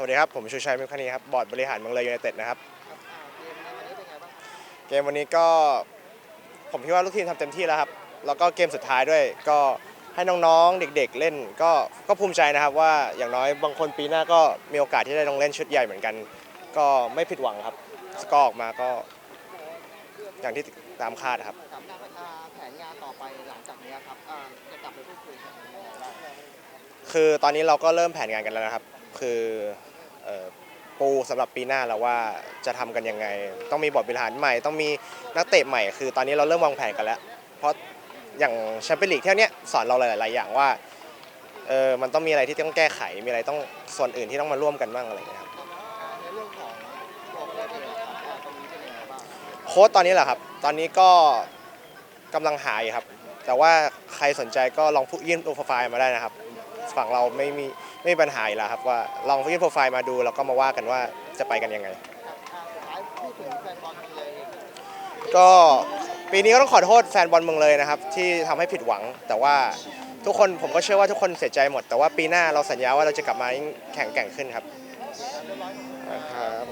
สวัสดีครับ ผมชูชัยมิคานีครับ บอร์ดบริหารเมืองเลยยูไนเต็ดนะครับครับอ่าเกมในวันนี้เป็นไงบ้างครับ เกมวันนี้ก็ผมคิดว่าลูกทีมทำเต็มที่แล้วครับ แล้วก็เกมสุดท้ายด้วย ก็ให้น้องๆ เด็กๆ เล่นก็ก็ภูมิใจนะครับว่าอย่างน้อยบางคนปีหน้าก็มีโอกาสที่ได้ลงเล่นชุดใหญ่เหมือนกัน ก็ไม่ผิดหวังครับ สกอร์ออกมาก็ อย่างที่ตามคาดครับครับอ่าแผนงานต่อไปหลังจากนี้ครับอ่าจะกลับไปพูดคุยกันยังไงบ้าง คือตอนนี้เราก็เริ่มแผนงานกันแล้วนะครับ คือเอ่อ ปูสำหรับปีหน้าแล้วว่าจะทำกันยังไง ต้องมีบทบริหารใหม่ ต้องมีนักเตะใหม่ คือตอนนี้เราเริ่มวางแผนกันแล้ว เพราะอย่างแชมเปี้ยนลีกเที่ยวนี้สอนเราหลาย ๆ อย่างว่าเออมันต้องมีอะไรที่ต้องแก้ไข มีอะไรต้องส่วนอื่นที่ต้องมาร่วมกันบ้างอะไรอย่างเงี้ยครับอ่าในเรื่องของตัวโค้ชเองครับอ่าตรงนี้เป็นยังไงบ้างโค้ชตอนนี้แหละครับ ตอนนี้ก็กำลังหายครับ แต่ว่าใครสนใจก็ลองพูดยื่นโปรไฟล์มาได้นะครับ ฝั่งเราไม่มีไม่มีปัญหาอีกแล้วครับว่าลองยื่นโปรไฟล์มาดูแล้วก็มาว่ากันว่าจะไปกันยังไง ก็ปีนี้ก็ต้องขอโทษแฟนบอลเมืองเลยนะครับ ที่ทำให้ผิดหวัง แต่ว่าทุกคนผมก็เชื่อว่าทุกคนเสียใจหมด แต่ว่าปีหน้าเราสัญญาว่าเราจะกลับมายิ่งแข็งแกร่งขึ้นครับครับ